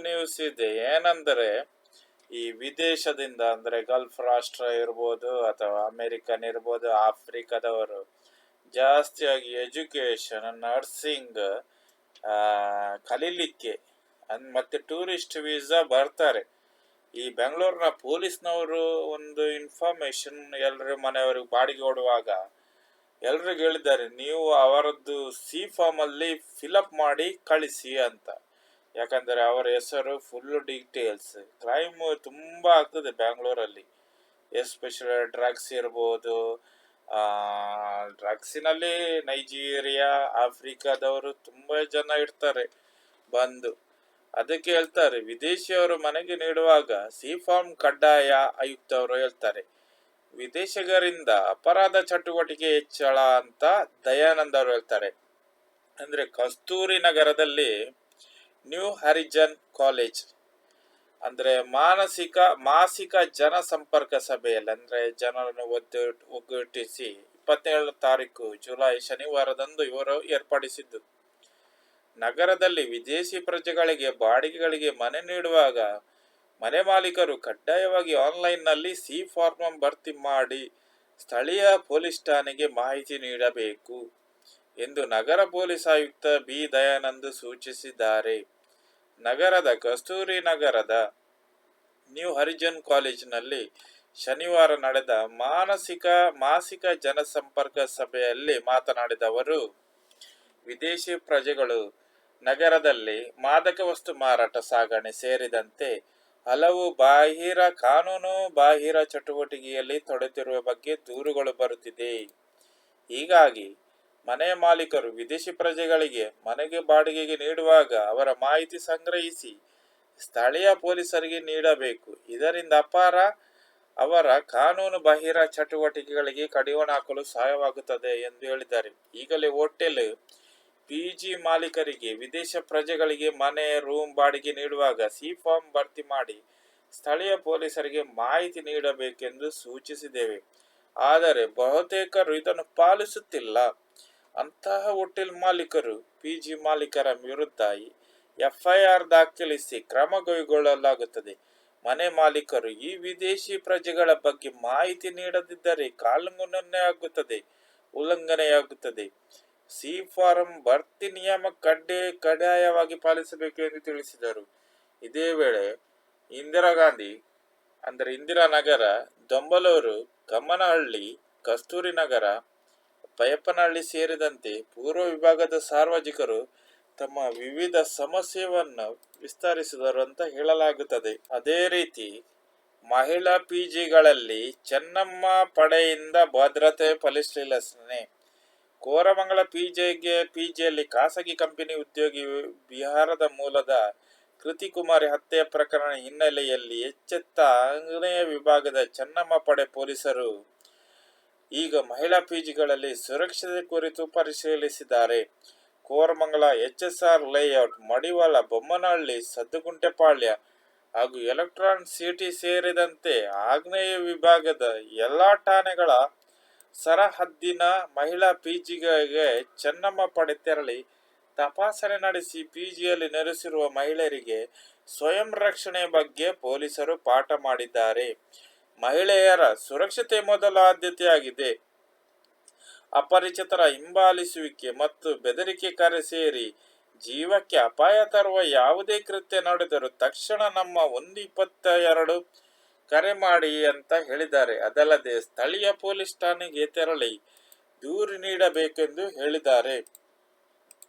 News ಇದೆ. ಏನಂದ್ರೆ, ಈ ವಿದೇಶದಿಂದ, ಅಂದ್ರೆ ಗಲ್ಫ್ ರಾಷ್ಟ್ರ ಇರ್ಬೋದು, ಅಥವಾ ಅಮೆರಿಕನ್ ಇರ್ಬೋದು, ಆಫ್ರಿಕಾದವರು ಜಾಸ್ತಿಯಾಗಿ ಎಜುಕೇಶನ್ ನರ್ಸಿಂಗ್ ಕಲೀಲಿಕ್ಕೆ, ಅನ್, ಮತ್ತೆ ಟೂರಿಸ್ಟ್ ವೀಸಾ ಬರ್ತಾರೆ. ಈ ಬೆಂಗಳೂರಿನ ಪೊಲೀಸ್ನವರು ಒಂದು ಇನ್ಫಾರ್ಮೇಶನ್ ಎಲ್ಲರ ಮನೆಯವರಿಗೆ ಬಾಡಿಗೆ ಓಡುವಾಗ ಎಲ್ರಿಗೂ ಹೇಳಿದ್ದಾರೆ, ನೀವು ಅವರದ್ದು ಸಿ ಫಾರ್ಮ್ ಅಲ್ಲಿ ಫಿಲಪ್ ಮಾಡಿ ಕಳಿಸಿ ಅಂತ. ಯಾಕಂದ್ರೆ ಅವರ ಹೆಸರು ಫುಲ್ ಡೀಟೇಲ್ಸ್ ಕ್ರೈಮ್ ತುಂಬ ಆಗ್ತದೆ ಬ್ಯಾಂಗ್ಳೂರಲ್ಲಿ ಎಸ್ಪೆಷಲಿ ಡ್ರಗ್ಸ್ ಇರ್ಬೋದು ಡ್ರಗ್ಸಿನಲ್ಲಿ ನೈಜೀರಿಯಾ ಆಫ್ರಿಕಾದವರು ತುಂಬ ಜನ ಇರ್ತಾರೆ, ಬಂದು. ಅದಕ್ಕೆ ಹೇಳ್ತಾರೆ, ವಿದೇಶಿಯವರು ಮನೆಗೆ ನೀಡುವಾಗ ಸಿ ಫಾರ್ಮ್ ಕಡ್ಡಾಯ ಆಯುಕ್ತವರು ಹೇಳ್ತಾರೆ, ವಿದೇಶಿಗರಿಂದ ಅಪರಾಧ ಚಟುವಟಿಕೆ ಹೆಚ್ಚಳ ಅಂತ ದಯಾನಂದ ಅವರು ಹೇಳ್ತಾರೆ. ಅಂದ್ರೆ ಕಸ್ತೂರಿ ನಗರದಲ್ಲಿ ನ್ಯೂ ಹರಿಜನ್ ಕಾಲೇಜ್ ಅಂದರೆ ಮಾನಸಿಕ, ಮಾಸಿಕ ಜನಸಂಪರ್ಕ ಸಭೆಯಲ್ಲಿ, ಅಂದರೆ ಜನರನ್ನು ಒದ್ದು, ಒಗ್ಗಟ್ಟಿಸಿ ಇಪ್ಪತ್ತೇಳು ತಾರೀಕು, ಜುಲೈ ಶನಿವಾರದಂದು ಇವರು ಏರ್ಪಡಿಸಿದ್ದು. ನಗರದಲ್ಲಿ ವಿದೇಶಿ ಪ್ರಜೆಗಳಿಗೆ, ಬಾಡಿಗೆಗಳಿಗೆ ಮನೆ ನೀಡುವಾಗ ಮನೆ ಮಾಲೀಕರು ಕಡ್ಡಾಯವಾಗಿ ಆನ್ಲೈನ್ನಲ್ಲಿ ಸಿ ಫಾರ್ಮ್ ಭರ್ತಿ ಮಾಡಿ ಸ್ಥಳೀಯ ಪೊಲೀಸ್ ಠಾಣೆಗೆ ಮಾಹಿತಿ ನೀಡಬೇಕು. ಎಂದು ನಗರ ಪೊಲೀಸ್ ಆಯುಕ್ತ ಬಿ. ದಯಾನಂದ್ ಸೂಚಿಸಿದ್ದಾರೆ. ನಗರದ ಕಸ್ತೂರಿ ನಗರದ ನ್ಯೂ ಹರಿಜನ್ ಕಾಲೇಜಿನಲ್ಲಿ ಶನಿವಾರ ನಡೆದ ಮಾನಸಿಕ, ಮಾಸಿಕ ಜನಸಂಪರ್ಕ ಸಭೆಯಲ್ಲಿ ಮಾತನಾಡಿದ ಅವರು, ವಿದೇಶಿ ಪ್ರಜೆಗಳು ನಗರದಲ್ಲಿ ಮಾದಕ ವಸ್ತು ಮಾರಾಟ ಸಾಗಣೆ ಸೇರಿದಂತೆ ಹಲವು ಬಾಹಿರ ಕಾನೂನು, ಬಾಹಿರ ಚಟುವಟಿಕೆಯಲ್ಲಿ ತೊಡೆತಿರುವ ಬಗ್ಗೆ ದೂರುಗಳು ಬರುತ್ತಿದೆ. ಹೀಗಾಗಿ ಮನೆ ಮಾಲೀಕರು ವಿದೇಶಿ ಪ್ರಜೆಗಳಿಗೆ ಮನೆಗೆ ಬಾಡಿಗೆಗೆ ನೀಡುವಾಗ ಅವರ ಮಾಹಿತಿ ಸಂಗ್ರಹಿಸಿ ಸ್ಥಳೀಯ ಪೊಲೀಸರಿಗೆ ನೀಡಬೇಕು. ಇದರಿಂದ ಅಪಾರ, ಅವರ ಕಾನೂನು ಬಾಹಿರ ಚಟುವಟಿಕೆಗಳಿಗೆ ಕಡಿವಾಣ ಹಾಕಲು ಸಹಾಯವಾಗುತ್ತದೆ ಎಂದು ಹೇಳಿದ್ದಾರೆ. ಈಗಲೇ ಹೋಟೆಲ್ ಪಿಜಿ ಮಾಲೀಕರಿಗೆ ವಿದೇಶ ಪ್ರಜೆಗಳಿಗೆ ಮನೆ, ರೂಮ್ ಬಾಡಿಗೆ ನೀಡುವಾಗ ಸಿ ಫಾರ್ಮ್ ಭರ್ತಿ ಮಾಡಿ ಸ್ಥಳೀಯ ಪೊಲೀಸರಿಗೆ ಮಾಹಿತಿ ನೀಡಬೇಕೆಂದು ಸೂಚಿಸಿದ್ದೇವೆ. ಆದರೆ ಬಹುತೇಕರು ಇದನ್ನು ಪಾಲಿಸುತ್ತಿಲ್ಲ. ಅಂತಹ ಹೋಟೆಲ್ ಮಾಲೀಕರು ಪಿಜಿ ಮಾಲೀಕರ ವಿರುದ್ಧ ಎಫ್ಐಆರ್ ದಾಖಲಿಸಿ ಕ್ರಮ ಕೈಗೊಳ್ಳಲಾಗುತ್ತದೆ. ಮನೆ ಮಾಲೀಕರು ಈ ವಿದೇಶಿ ಪ್ರಜೆಗಳ ಬಗ್ಗೆ ಮಾಹಿತಿ ನೀಡದಿದ್ದರೆ ಕಾನೂನನ್ನೇ ಆಗುತ್ತದೆ, ಉಲ್ಲಂಘನೆಯಾಗುತ್ತದೆ. ಸಿ ಫಾರಂ ಭರ್ತಿ ನಿಯಮ ಕಡ್ಡೆ ಕಡ್ಡಾಯವಾಗಿ ಪಾಲಿಸಬೇಕು ಎಂದು ತಿಳಿಸಿದರು. ಇದೇ ವೇಳೆ ಇಂದಿರಾ ಗಾಂಧಿ, ಅಂದರೆ ಇಂದಿರಾ ನಗರ, ದೊಂಬಲೂರು, ಕಮ್ಮನಹಳ್ಳಿ, ಕಸ್ತೂರಿ ನಗರ ಪಯಪ್ಪನಹಳ್ಳಿ ಸೇರಿದಂತೆ ಪೂರ್ವ ವಿಭಾಗದ ಸಾರ್ವಜನಿಕರು ತಮ್ಮ ವಿವಿಧ ಸಮಸ್ಯೆಯನ್ನು ವಿಸ್ತರಿಸಿದರು ಅಂತ ಹೇಳಲಾಗುತ್ತದೆ. ಅದೇ ರೀತಿ ಮಹಿಳಾ ಪಿಜಿಗಳಲ್ಲಿ ಚೆನ್ನಮ್ಮ ಪಡೆಯಿಂದ ಭದ್ರತೆ ಪರಿಶೀಲನೆ ಕೋರಮಂಗಲ ಪಿಜಿಗೆ, ಪಿಜಿಯಲ್ಲಿ ಖಾಸಗಿ ಕಂಪನಿ ಉದ್ಯೋಗಿ ಬಿಹಾರದ ಮೂಲದ ಕೃತಿ ಕುಮಾರಿ ಹತ್ಯೆ ಪ್ರಕರಣ ಹಿನ್ನೆಲೆಯಲ್ಲಿ ಎಚ್ಚೆತ್ತ ಆಗ್ನೇಯ ವಿಭಾಗದ ಚೆನ್ನಮ್ಮ ಪಡೆ ಪೊಲೀಸರು ಈಗ ಮಹಿಳಾ ಪಿಜಿಗಳಲ್ಲಿ ಸುರಕ್ಷತೆ ಕುರಿತು ಪರಿಶೀಲಿಸಿದ್ದಾರೆ. Koramangala H S R layout Madiwala Bommanahalli Sadduguntepalya ಹಾಗೂ ಎಲೆಕ್ಟ್ರಾನ್ ಸಿಟಿ ಸೇರಿದಂತೆ ಆಗ್ನೇಯ ವಿಭಾಗದ ಎಲ್ಲಾ ಠಾಣೆಗಳ ಸರಹದ್ದಿನ ಮಹಿಳಾ ಪಿಜಿಗಳಿಗೆ ಚೆನ್ನಮ್ಮ ಪಡೆ ತೆರಳಿ ತಪಾಸಣೆ ನಡೆಸಿ ಪಿಜಿಯಲ್ಲಿ ನೆಲೆಸಿರುವ ಮಹಿಳೆಯರಿಗೆ ಸ್ವಯಂ ರಕ್ಷಣೆ ಬಗ್ಗೆ ಪೊಲೀಸರು ಪಾಠ ಮಾಡಿದ್ದಾರೆ. ಮಹಿಳೆಯರ ಸುರಕ್ಷತೆ ಮೊದಲ ಆದ್ಯತೆಯಾಗಿದೆ. ಅಪರಿಚಿತರ ಹಿಂಬಾಲಿಸುವಿಕೆ ಮತ್ತು ಬೆದರಿಕೆ ಕರೆ ಸೇರಿ ಜೀವಕ್ಕೆ ಅಪಾಯ ತರುವ ಯಾವುದೇ ಕೃತ್ಯ ನಡೆದರೂ ತಕ್ಷಣ ನಮ್ಮ ಒಂದು ಇಪ್ಪತ್ತ ಎರಡು ಕರೆ ಮಾಡಿ ಅಂತ ಹೇಳಿದ್ದಾರೆ. ಅದಲ್ಲದೆ ಸ್ಥಳೀಯ ಪೊಲೀಸ್ ಠಾಣೆಗೆ ತೆರಳಿ ದೂರು ನೀಡಬೇಕೆಂದು ಹೇಳಿದ್ದಾರೆ.